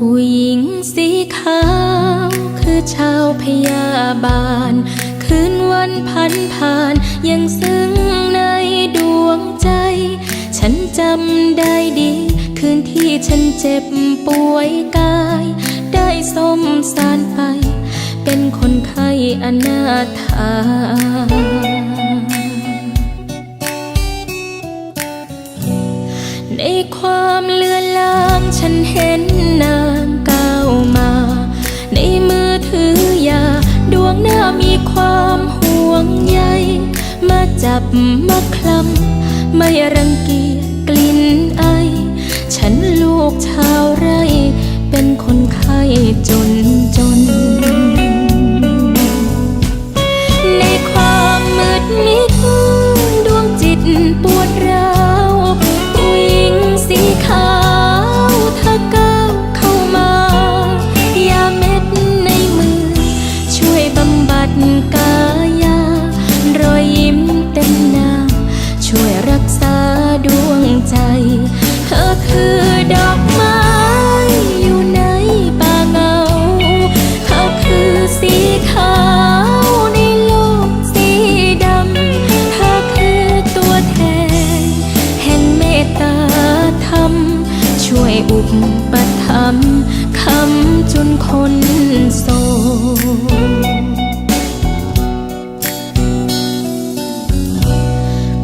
ผู้หญิงสีขาว คือชาวพยาบาล คืนวันพันผ่าน ยังซึ้งในดวงใจ ฉันจำได้ดี คืนที่ฉันเจ็บป่วยกาย ได้สมสารไป เป็นคนไข้อนาถาในความเลือนลางฉันเห็น จับมาคลำไม่รังเกียจกลิ่นไอ ฉันลูกชาวไร่ คนโศก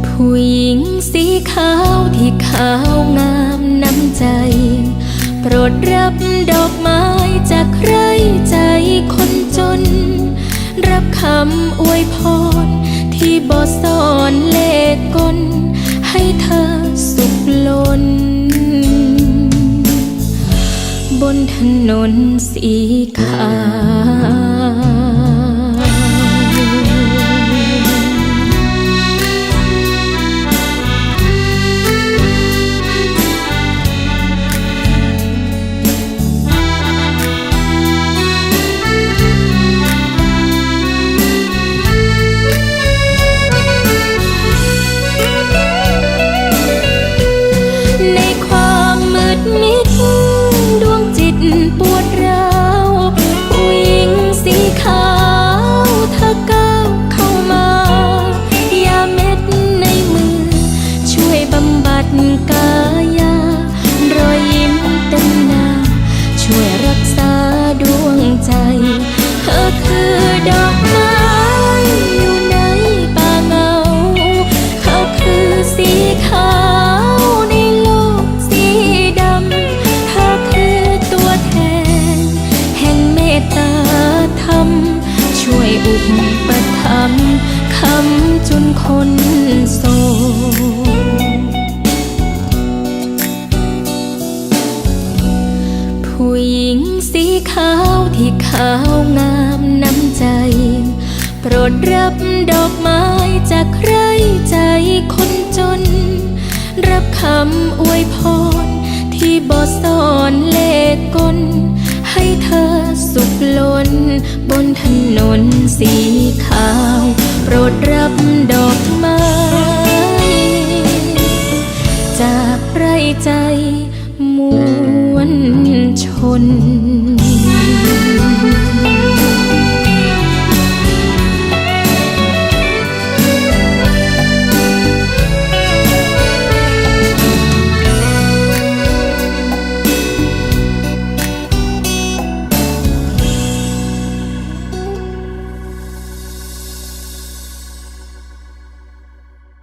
ผู้หญิงสีขาวที่ขาวงามน้ำใจ โปรดรับดอกไม้จากใครใจคนจน รับคำอวยพรที่บอสอนเลขกลให้เธอ ถนนสีขาว ใจ เธอคือดอกไม้อยู่ในป่าเงา เขาคือสีขาวในโลกสีดำ เธอคือตัวแทน แห่งเมตตาธรรม ช่วยอุปถัมภ์คำจุนคนโศกผู้หญิงสีขาว ขาวงามน้ำใจ โปรดรับดอกไม้จากใครใจคนจน รับคำอวยพรที่บอสอนเลขกล ให้เธอสุขล้น บนถนนสีขาว โปรดรับดอกไม้ จากไรใจมวลชน